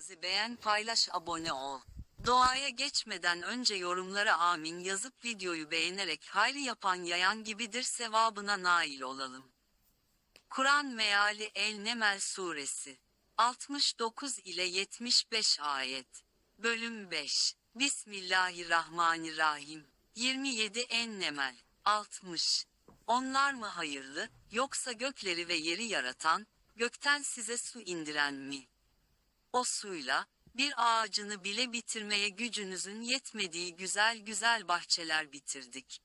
Bizi beğen paylaş abone ol. Doğaya geçmeden önce yorumlara amin yazıp videoyu beğenerek hayrı yapan yayan gibidir sevabına nail olalım. Kur'an meali El Nemel suresi 69 ile 75 ayet. Bölüm 5. Bismillahirrahmanirrahim. 27 En Nemel 60. Onlar mı hayırlı, yoksa gökleri ve yeri yaratan, gökten size su indiren mi? O suyla, bir ağacını bile bitirmeye gücünüzün yetmediği güzel güzel bahçeler bitirdik.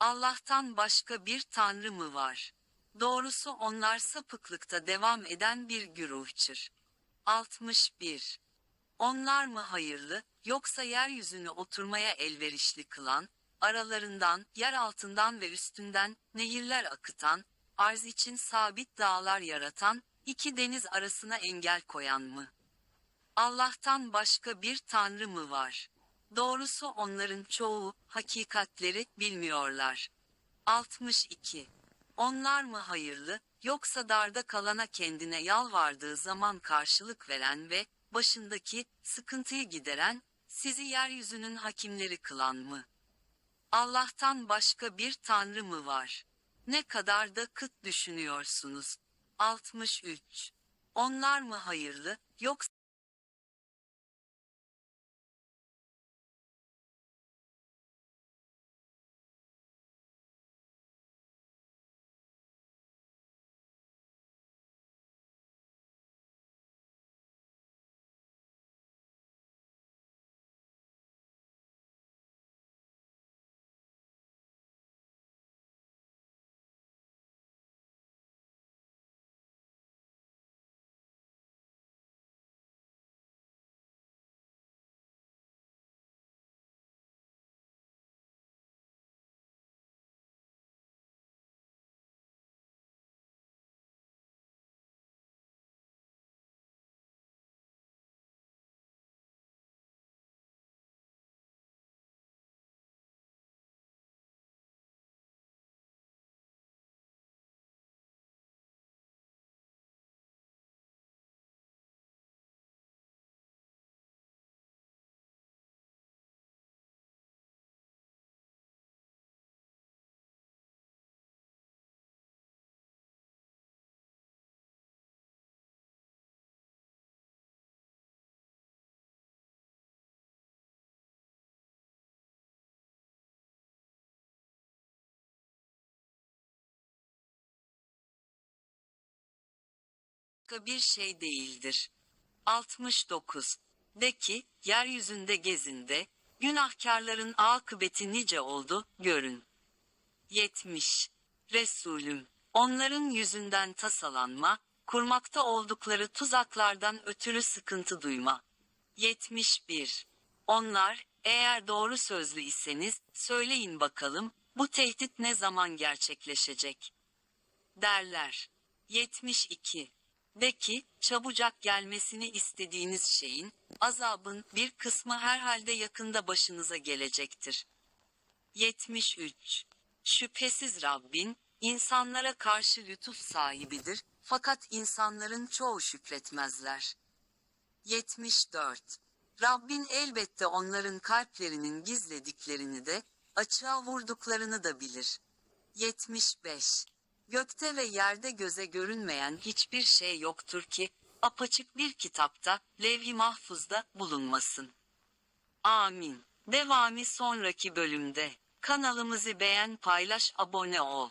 Allah'tan başka bir tanrı mı var? Doğrusu onlar sapıklıkta devam eden bir güruhçır. 61. Onlar mı hayırlı, yoksa yeryüzünü oturmaya elverişli kılan, aralarından, yer altından ve üstünden, nehirler akıtan, arz için sabit dağlar yaratan, iki deniz arasına engel koyan mı? Allah'tan başka bir tanrı mı var? Doğrusu onların çoğu, hakikatleri, bilmiyorlar. 62. Onlar mı hayırlı, yoksa darda kalana kendine yalvardığı zaman karşılık veren ve, başındaki, sıkıntıyı gideren, sizi yeryüzünün hakimleri kılan mı? Allah'tan başka bir tanrı mı var? Ne kadar da kıt düşünüyorsunuz. 63. Onlar mı hayırlı, yoksa başka bir şey değildir. 69. De ki, yeryüzünde gezinde, günahkarların akıbeti nice oldu, görün. 70. Resulüm, onların yüzünden tasalanma, kurmakta oldukları tuzaklardan ötürü sıkıntı duyma. 71. Onlar, eğer doğru sözlü iseniz, söyleyin bakalım, bu tehdit ne zaman gerçekleşecek? Derler. 72. De ki, çabucak gelmesini istediğiniz şeyin, azabın bir kısmı herhalde yakında başınıza gelecektir. 73. Şüphesiz Rabbin, insanlara karşı lütuf sahibidir, fakat insanların çoğu şükretmezler. 74. Rabbin elbette onların kalplerinin gizlediklerini de, açığa vurduklarını da bilir. 75. Gökte ve yerde göze görünmeyen hiçbir şey yoktur ki, apaçık bir kitapta, levh-i mahfuzda bulunmasın. Amin. Devamı sonraki bölümde. Kanalımızı beğen paylaş abone ol.